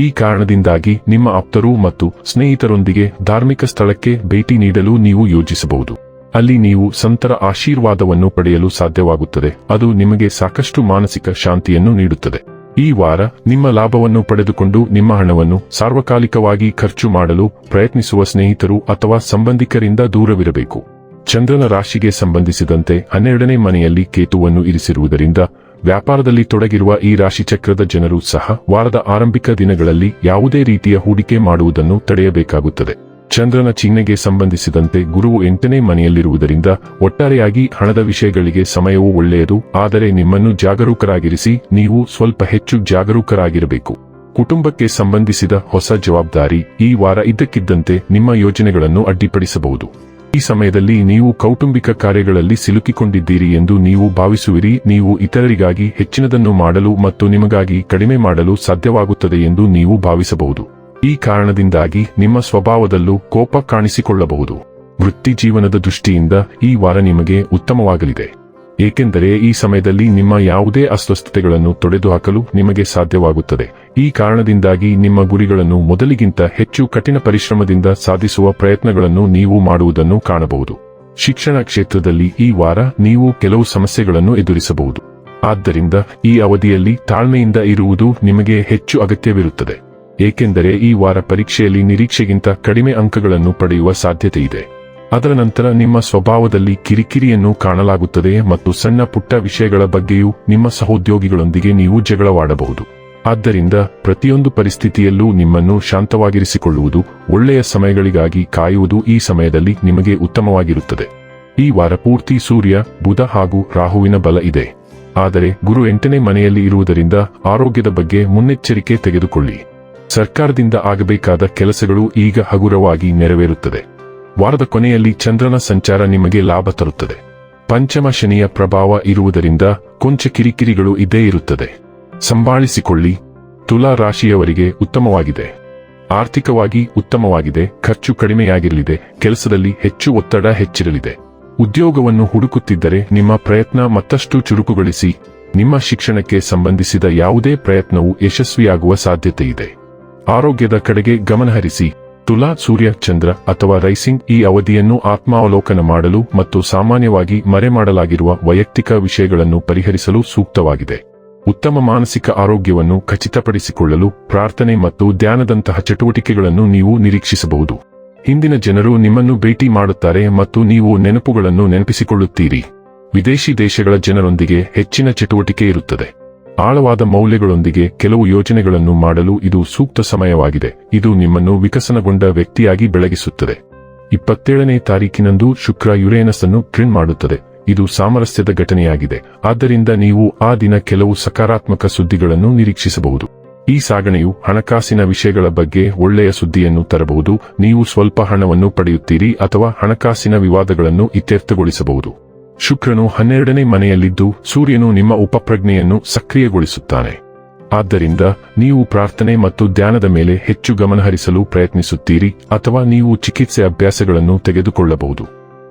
ಈ ಕಾರಣದಿಂದಾಗಿ ನಿಮ್ಮ ಆಪ್ತರು ಮತ್ತು ಸ್ನೇಹಿತರೊಂದಿಗೆ ಧಾರ್ಮಿಕ ಸ್ಥಳಕ್ಕೆ ಭೇಟಿ ನೀಡಲು ನೀವು ಯೋಜಿಸಬಹುದು. ಅಲ್ಲಿ ನೀವು ಸಂತರ ಆಶೀರ್ವಾದವನ್ನು ಪಡೆಯಲು ಸಾಧ್ಯವಾಗುತ್ತದೆ. ಅದು ನಿಮಗೆ ಸಾಕಷ್ಟು ಮಾನಸಿಕ ಶಾಂತಿಯನ್ನು ನೀಡುತ್ತದೆ. ಈ ವಾರ ನಿಮ್ಮ ಲಾಭವನ್ನು ಪಡೆದುಕೊಂಡು ನಿಮ್ಮ ಹಣವನ್ನು ಸಾರ್ವಕಾಲಿಕವಾಗಿ ಖರ್ಚು ಮಾಡಲು ಪ್ರಯತ್ನಿಸುವ ಸ್ನೇಹಿತರು ಅಥವಾ ಸಂಬಂಧಿಕರಿಂದ ದೂರವಿರಬೇಕು. ಚಂದ್ರನ ರಾಶಿಗೆ ಸಂಬಂಧಿಸಿದಂತೆ ಹನ್ನೆರಡನೇ ಮನೆಯಲ್ಲಿ ಕೇತುವನ್ನು ಇರಿಸಿರುವುದರಿಂದ ವ್ಯಾಪಾರದಲ್ಲಿ ತೊಡಗಿರುವ ಈ ರಾಶಿಚಕ್ರದ ಜನರು ಸಹ ವಾರದ ಆರಂಭಿಕ ದಿನಗಳಲ್ಲಿ ಯಾವುದೇ ರೀತಿಯ ಹೂಡಿಕೆ ಮಾಡುವುದನ್ನು ತಡೆಯಬೇಕಾಗುತ್ತದೆ. ಚಂದ್ರನ ಚಿಹ್ನೆಗೆ ಸಂಬಂಧಿಸಿದಂತೆ ಗುರುವು ಎಂಟನೇ ಮನೆಯಲ್ಲಿರುವುದರಿಂದ ಒಟ್ಟಾರೆಯಾಗಿ ಹಣದ ವಿಷಯಗಳಿಗೆ ಸಮಯವು ಒಳ್ಳೆಯದು, ಆದರೆ ನಿಮ್ಮನ್ನು ಜಾಗರೂಕರಾಗಿರಿಸಿ, ನೀವು ಸ್ವಲ್ಪ ಹೆಚ್ಚು ಜಾಗರೂಕರಾಗಿರಬೇಕು. ಕುಟುಂಬಕ್ಕೆ ಸಂಬಂಧಿಸಿದ ಹೊಸ ಜವಾಬ್ದಾರಿ ಈ ವಾರ ಇದ್ದಕ್ಕಿದ್ದಂತೆ ನಿಮ್ಮ ಯೋಜನೆಗಳನ್ನು ಅಡ್ಡಿಪಡಿಸಬಹುದು. ಈ ಸಮಯದಲ್ಲಿ ನೀವು ಕೌಟುಂಬಿಕ ಕಾರ್ಯಗಳಲ್ಲಿ ಸಿಲುಕಿಕೊಂಡಿದ್ದೀರಿ ಎಂದು ನೀವು ಭಾವಿಸುವಿರಿ, ನೀವು ಇತರರಿಗಾಗಿ ಹೆಚ್ಚಿನದನ್ನು ಮಾಡಲು ಮತ್ತು ನಿಮಗಾಗಿ ಕಡಿಮೆ ಮಾಡಲು ಸಾಧ್ಯವಾಗುತ್ತದೆ ಎಂದು ನೀವು ಭಾವಿಸಬಹುದು. ಈ ಕಾರಣದಿಂದಾಗಿ ನಿಮ್ಮ ಸ್ವಭಾವದಲ್ಲೂ ಕೋಪ ಕಾಣಿಸಿಕೊಳ್ಳಬಹುದು. ವೃತ್ತಿ ಜೀವನದ ದೃಷ್ಟಿಯಿಂದ ಈ ವಾರ ನಿಮಗೆ ಉತ್ತಮವಾಗಲಿದೆ. ಏಕೆಂದರೆ ಈ ಸಮಯದಲ್ಲಿ ನಿಮ್ಮ ಯಾವುದೇ ಅಸ್ವಸ್ಥತೆಗಳನ್ನು ತೊಡೆದುಹಾಕಲು ನಿಮಗೆ ಸಾಧ್ಯವಾಗುತ್ತದೆ. ಈ ಕಾರಣದಿಂದಾಗಿ ನಿಮ್ಮ ಗುರಿಗಳನ್ನು ಮೊದಲಿಗಿಂತ ಹೆಚ್ಚು ಕಠಿಣ ಪರಿಶ್ರಮದಿಂದ ಸಾಧಿಸುವ ಪ್ರಯತ್ನಗಳನ್ನು ನೀವು ಮಾಡುವುದನ್ನು ಕಾಣಬಹುದು. ಶಿಕ್ಷಣ ಕ್ಷೇತ್ರದಲ್ಲಿ ಈ ವಾರ ನೀವು ಕೆಲವು ಸಮಸ್ಯೆಗಳನ್ನು ಎದುರಿಸಬಹುದು. ಆದ್ದರಿಂದ ಈ ಅವಧಿಯಲ್ಲಿ ತಾಳ್ಮೆಯಿಂದ ಇರುವುದು ನಿಮಗೆ ಹೆಚ್ಚು ಅಗತ್ಯವಿರುತ್ತದೆ. ಏಕೆಂದರೆ ಈ ವಾರ ಪರೀಕ್ಷೆಯಲ್ಲಿ ನಿರೀಕ್ಷೆಗಿಂತ ಕಡಿಮೆ ಅಂಕಗಳನ್ನು ಪಡೆಯುವ ಸಾಧ್ಯತೆ ಇದೆ ಅದರ ನಂತರ ನಿಮ್ಮ ಸ್ವಭಾವದಲ್ಲಿ ಕಿರಿಕಿರಿಯನ್ನು ಕಾಣಲಾಗುತ್ತದೆ ಮತ್ತು ಸಣ್ಣ ಪುಟ್ಟ ವಿಷಯಗಳ ಬಗ್ಗೆಯೂ ನಿಮ್ಮ ಸಹೋದ್ಯೋಗಿಗಳೊಂದಿಗೆ ನೀವು ಜಗಳವಾಡಬಹುದು. ಆದ್ದರಿಂದ ಪ್ರತಿಯೊಂದು ಪರಿಸ್ಥಿತಿಯಲ್ಲೂ ನಿಮ್ಮನ್ನು ಶಾಂತವಾಗಿರಿಸಿಕೊಳ್ಳುವುದು, ಒಳ್ಳೆಯ ಸಮಯಗಳಿಗಾಗಿ ಕಾಯುವುದು ಈ ಸಮಯದಲ್ಲಿ ನಿಮಗೆ ಉತ್ತಮವಾಗಿರುತ್ತದೆ. ಈ ವಾರ ಪೂರ್ತಿ ಸೂರ್ಯ, ಬುಧ ಹಾಗೂ ರಾಹುವಿನ ಬಲ ಇದೆ. ಆದರೆ ಗುರು ಎಂಟನೇ ಮನೆಯಲ್ಲಿ ಇರುವುದರಿಂದ ಆರೋಗ್ಯದ ಬಗ್ಗೆ ಮುನ್ನೆಚ್ಚರಿಕೆ ತೆಗೆದುಕೊಳ್ಳಿ. ಸರ್ಕಾರದಿಂದ ಆಗಬೇಕಾದ ಕೆಲಸಗಳು ಈಗ ಹಗುರವಾಗಿ ನೆರವೇರುತ್ತದೆ. ವಾರದ ಕೊನೆಯಲ್ಲಿ ಚಂದ್ರನ ಸಂಚಾರ ನಿಮಗೆ ಲಾಭ ತರುತ್ತದೆ. ಪಂಚಮ ಶನಿಯ ಪ್ರಭಾವ ಇರುವುದರಿಂದ ಕೊಂಚ ಕಿರಿಕಿರಿಗಳು ಇದ್ದೇ ಇರುತ್ತದೆ. ಸಂಭಾಳಿಸಿಕೊಳ್ಳಿ. ತುಲಾ ರಾಶಿಯವರಿಗೆ ಉತ್ತಮವಾಗಿದೆ. ಆರ್ಥಿಕವಾಗಿ ಉತ್ತಮವಾಗಿದೆ. ಖರ್ಚು ಕಡಿಮೆಯಾಗಿರಲಿದೆ. ಕೆಲಸದಲ್ಲಿ ಹೆಚ್ಚು ಒತ್ತಡ ಹೆಚ್ಚಿರಲಿದೆ. ಉದ್ಯೋಗವನ್ನು ಹುಡುಕುತ್ತಿದ್ದರೆ ನಿಮ್ಮ ಪ್ರಯತ್ನ ಮತ್ತಷ್ಟು ಚುರುಕುಗೊಳಿಸಿ. ನಿಮ್ಮ ಶಿಕ್ಷಣಕ್ಕೆ ಸಂಬಂಧಿಸಿದ ಯಾವುದೇ ಪ್ರಯತ್ನವು ಯಶಸ್ವಿಯಾಗುವ ಸಾಧ್ಯತೆ ಇದೆ ಆರೋಗ್ಯದ ಕಡೆಗೆ ಗಮನಹರಿಸಿ. ತುಲಾ ಸೂರ್ಯ ಚಂದ್ರ ಅಥವಾ ರೈಸಿಂಗ್ ಈ ಅವಧಿಯನ್ನು ಆತ್ಮಾವಲೋಕನ ಮಾಡಲು ಮತ್ತು ಸಾಮಾನ್ಯವಾಗಿ ಮರೆಮಾಡಲಾಗಿರುವ ವೈಯಕ್ತಿಕ ವಿಷಯಗಳನ್ನು ಪರಿಹರಿಸಲು ಸೂಕ್ತವಾಗಿದೆ. ಉತ್ತಮ ಮಾನಸಿಕ ಆರೋಗ್ಯವನ್ನು ಖಚಿತಪಡಿಸಿಕೊಳ್ಳಲು ಪ್ರಾರ್ಥನೆ ಮತ್ತು ಧ್ಯಾನದಂತಹ ಚಟುವಟಿಕೆಗಳನ್ನು ನೀವು ನಿರೀಕ್ಷಿಸಬಹುದು. ಹಿಂದಿನ ಜನರು ನಿಮ್ಮನ್ನು ಭೇಟಿ ಮಾಡುತ್ತಾರೆ ಮತ್ತು ನೀವು ನೆನಪುಗಳನ್ನು ನೆನಪಿಸಿಕೊಳ್ಳುತ್ತೀರಿ. ವಿದೇಶಿ ದೇಶಗಳ ಜನರೊಂದಿಗೆ ಹೆಚ್ಚಿನ ಚಟುವಟಿಕೆ ಇರುತ್ತದೆ. ಆಳವಾದ ಮೌಲ್ಯಗಳೊಂದಿಗೆ ಕೆಲವು ಯೋಜನೆಗಳನ್ನು ಮಾಡಲು ಇದು ಸೂಕ್ತ ಸಮಯವಾಗಿದೆ. ಇದು ನಿಮ್ಮನ್ನು ವಿಕಸನಗೊಂಡ ವ್ಯಕ್ತಿಯಾಗಿ ಬೆಳಗಿಸುತ್ತದೆ. ಇಪ್ಪತ್ತೇಳನೇ ತಾರೀಕಿನಂದು ಶುಕ್ರ ಯುರೇನಸ್ ಅನ್ನು ಟ್ರಿನ್ ಮಾಡುತ್ತದೆ. ಇದು ಸಾಮರಸ್ಯದ ಘಟನೆಯಾಗಿದೆ. ಆದ್ದರಿಂದ ನೀವು ಆ ದಿನ ಕೆಲವು ಸಕಾರಾತ್ಮಕ ಸುದ್ದಿಗಳನ್ನು ನಿರೀಕ್ಷಿಸಬಹುದು. ಈ ಸಾಗಣೆಯು ಹಣಕಾಸಿನ ವಿಷಯಗಳ ಬಗ್ಗೆ ಒಳ್ಳೆಯ ಸುದ್ದಿಯನ್ನು ತರಬಹುದು. ನೀವು ಸ್ವಲ್ಪ ಹಣವನ್ನು ಪಡೆಯುತ್ತೀರಿ ಅಥವಾ ಹಣಕಾಸಿನ ವಿವಾದಗಳನ್ನು ಇತ್ಯರ್ಥಗೊಳಿಸಬಹುದು. ಶುಕ್ರನು ಹನ್ನೆರಡನೇ ಮನೆಯಲ್ಲಿದ್ದು ಸೂರ್ಯನು ನಿಮ್ಮ ಉಪಪ್ರಜ್ಞೆಯನ್ನು ಸಕ್ರಿಯಗೊಳಿಸುತ್ತಾನೆ. ಆದ್ದರಿಂದ ನೀವು ಪ್ರಾರ್ಥನೆ ಮತ್ತು ಧ್ಯಾನದ ಮೇಲೆ ಹೆಚ್ಚು ಗಮನಹರಿಸಲು ಪ್ರಯತ್ನಿಸುತ್ತೀರಿ ಅಥವಾ ನೀವು ಚಿಕಿತ್ಸೆ ಅಭ್ಯಾಸಗಳನ್ನು ತೆಗೆದುಕೊಳ್ಳಬಹುದು.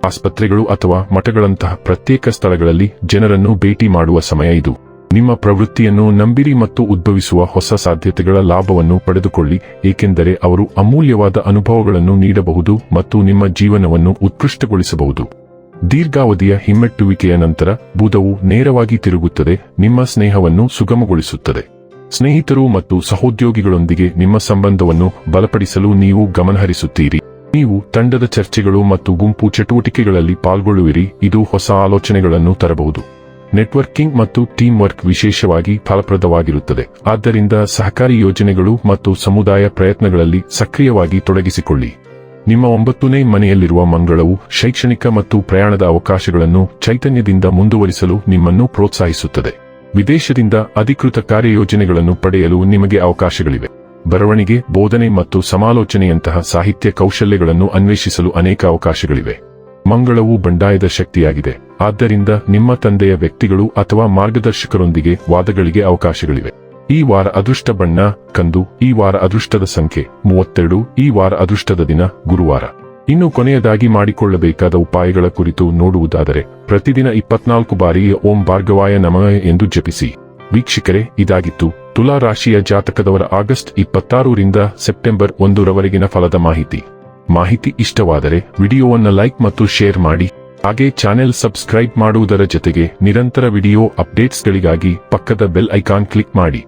ಆಸ್ಪತ್ರೆಗಳು ಅಥವಾ ಮಠಗಳಂತಹ ಪ್ರತ್ಯೇಕ ಸ್ಥಳಗಳಲ್ಲಿ ಜನರನ್ನು ಭೇಟಿ ಮಾಡುವ ಸಮಯ ಇದು. ನಿಮ್ಮ ಪ್ರವೃತ್ತಿಯನ್ನು ನಂಬಿರಿ ಮತ್ತು ಉದ್ಭವಿಸುವ ಹೊಸ ಸಾಧ್ಯತೆಗಳ ಲಾಭವನ್ನು ಪಡೆದುಕೊಳ್ಳಿ, ಏಕೆಂದರೆ ಅವರು ಅಮೂಲ್ಯವಾದ ಅನುಭವಗಳನ್ನು ನೀಡಬಹುದು ಮತ್ತು ನಿಮ್ಮ ಜೀವನವನ್ನು ಉತ್ಕೃಷ್ಟಗೊಳಿಸಬಹುದು. ದೀರ್ಘಾವಧಿಯ ಹಿಮ್ಮೆಟ್ಟುವಿಕೆಯ ನಂತರ ಬುಧವು ನೇರವಾಗಿ ತಿರುಗುತ್ತದೆ, ನಿಮ್ಮ ಸ್ನೇಹವನ್ನು ಸುಗಮಗೊಳಿಸುತ್ತದೆ. ಸ್ನೇಹಿತರು ಮತ್ತು ಸಹೋದ್ಯೋಗಿಗಳೊಂದಿಗೆ ನಿಮ್ಮ ಸಂಬಂಧವನ್ನು ಬಲಪಡಿಸಲು ನೀವು ಗಮನಹರಿಸುತ್ತೀರಿ. ನೀವು ತಂಡದ ಚರ್ಚೆಗಳು ಮತ್ತು ಗುಂಪು ಚಟುವಟಿಕೆಗಳಲ್ಲಿ ಪಾಲ್ಗೊಳ್ಳುವಿರಿ, ಇದು ಹೊಸ ಆಲೋಚನೆಗಳನ್ನು ತರಬಹುದು. ನೆಟ್ವರ್ಕಿಂಗ್ ಮತ್ತು ಟೀಮ್ ವರ್ಕ್ ವಿಶೇಷವಾಗಿ ಫಲಪ್ರದವಾಗಿರುತ್ತದೆ. ಆದ್ದರಿಂದ ಸಹಕಾರಿ ಯೋಜನೆಗಳು ಮತ್ತು ಸಮುದಾಯ ಪ್ರಯತ್ನಗಳಲ್ಲಿ ಸಕ್ರಿಯವಾಗಿ ತೊಡಗಿಸಿಕೊಳ್ಳಿ. ನಿಮ್ಮ ಒಂಬತ್ತನೇ ಮನೆಯಲ್ಲಿರುವ ಮಂಗಳವು ಶೈಕ್ಷಣಿಕ ಮತ್ತು ಪ್ರಯಾಣದ ಅವಕಾಶಗಳನ್ನು ಚೈತನ್ಯದಿಂದ ಮುಂದುವರಿಸಲು ನಿಮ್ಮನ್ನು ಪ್ರೋತ್ಸಾಹಿಸುತ್ತದೆ. ವಿದೇಶದಿಂದ ಅಧಿಕೃತ ಕಾರ್ಯಯೋಜನೆಗಳನ್ನು ಪಡೆಯಲು ನಿಮಗೆ ಅವಕಾಶಗಳಿವೆ. ಬರವಣಿಗೆ, ಬೋಧನೆ ಮತ್ತು ಸಮಾಲೋಚನೆಯಂತಹ ಸಾಹಿತ್ಯ ಕೌಶಲ್ಯಗಳನ್ನು ಅನ್ವೇಷಿಸಲು ಅನೇಕ ಅವಕಾಶಗಳಿವೆ. ಮಂಗಳವು ಬಂಡಾಯದ ಶಕ್ತಿಯಾಗಿದೆ. ಆದ್ದರಿಂದ ನಿಮ್ಮ ತಂದೆಯ ವ್ಯಕ್ತಿಗಳು ಅಥವಾ ಮಾರ್ಗದರ್ಶಕರೊಂದಿಗೆ ವಾದಗಳಿಗೆ ಅವಕಾಶಗಳಿವೆ. ಈ ವಾರ ಅದೃಷ್ಟ ಬಣ್ಣ, ಕಂದು, ಈ ವಾರ ಅದೃಷ್ಟದ ಸಂಖ್ಯೆ, ಮೂವತ್ತೆರಡು, ಈ ವಾರ ಅದೃಷ್ಟದ ದಿನ, ಗುರುವಾರ. ಇನ್ನು ಕೊನೆಯದಾಗಿ ಮಾಡಿಕೊಳ್ಳಬೇಕಾದ ಉಪಾಯಗಳ ಕುರಿತು ನೋಡುವುದಾದರೆ, ಪ್ರತಿದಿನ ಇಪ್ಪತ್ನಾಲ್ಕು ಬಾರಿ ಓಂ ಭಾರ್ಗವಾಯ ನಮಃ ಎಂದು ಜಪಿಸಿ. ವೀಕ್ಷಕರೇ, ಇದಾಗಿತ್ತು ತುಲಾ ರಾಶಿಯ ಜಾತಕದವರ ಆಗಸ್ಟ್ ಇಪ್ಪತ್ತಾರರಿಂದ ಸೆಪ್ಟೆಂಬರ್ ಒಂದರವರೆಗಿನ ಫಲದ ಮಾಹಿತಿ. ಮಾಹಿತಿ ಇಷ್ಟವಾದರೆ ವಿಡಿಯೋವನ್ನು ಲೈಕ್ ಮತ್ತು ಶೇರ್ ಮಾಡಿ. ಹಾಗೆ ಚಾನೆಲ್ ಸಬ್ಸ್ಕ್ರೈಬ್ ಮಾಡುವುದರ ಜೊತೆಗೆ ನಿರಂತರ ವಿಡಿಯೋ ಅಪ್ಡೇಟ್ಸ್ಗಳಿಗಾಗಿ ಪಕ್ಕದ ಬೆಲ್ ಐಕಾನ್ ಕ್ಲಿಕ್ ಮಾಡಿ.